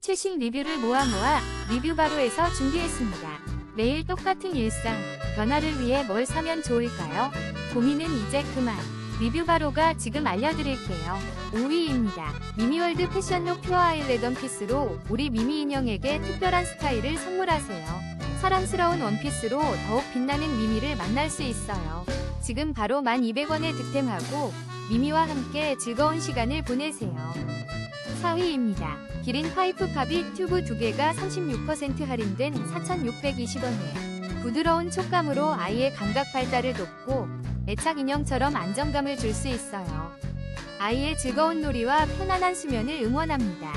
최신 리뷰를 모아 모아 리뷰 바로에서 준비했습니다. 매일 똑같은 일상, 변화를 위해 뭘 사면 좋을까요? 고민은 이제 그만. 리뷰 바로가 지금 알려드릴게요. 5위입니다. 미미월드 패션룩 퓨어 아일 레던 피스로 우리 미미 인형에게 특별한 스타일을 선물하세요. 사랑스러운 원피스로 더욱 빛나는 미미를 만날 수 있어요. 지금 바로 1200원에 득템하고 미미와 함께 즐거운 시간을 보내세요. 4위입니다. 기린 파이프 팝이 튜브 2개가 36% 할인된 4,620원에 부드러운 촉감으로 아이의 감각 발달을 돕고 애착 인형처럼 안정감을 줄 수 있어요. 아이의 즐거운 놀이와 편안한 수면을 응원합니다.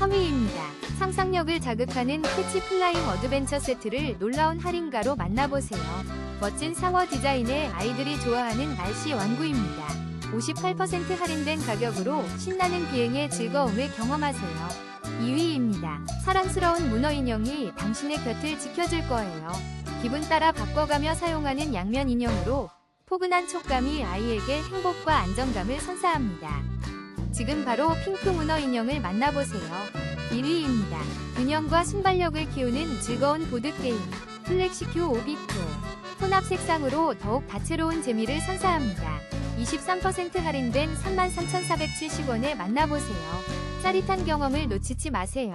3위입니다. 상상력을 자극하는 캐치 플라잉 어드벤처 세트를 놀라운 할인가로 만나보세요. 멋진 상어 디자인의 아이들이 좋아하는 날씨 완구입니다. 58% 할인된 가격으로 신나는 비행의 즐거움을 경험하세요. 2위입니다. 사랑스러운 문어 인형이 당신의 곁을 지켜줄 거예요. 기분 따라 바꿔가며 사용하는 양면 인형으로 포근한 촉감이 아이에게 행복과 안정감을 선사합니다. 지금 바로 핑크 문어 인형을 만나보세요. 1위입니다. 균형과 순발력을 키우는 즐거운 보드게임 플렉시큐 오비토 혼합 색상으로 더욱 다채로운 재미를 선사합니다. 23% 할인된 33,470원에 만나보세요. 짜릿한 경험을 놓치지 마세요.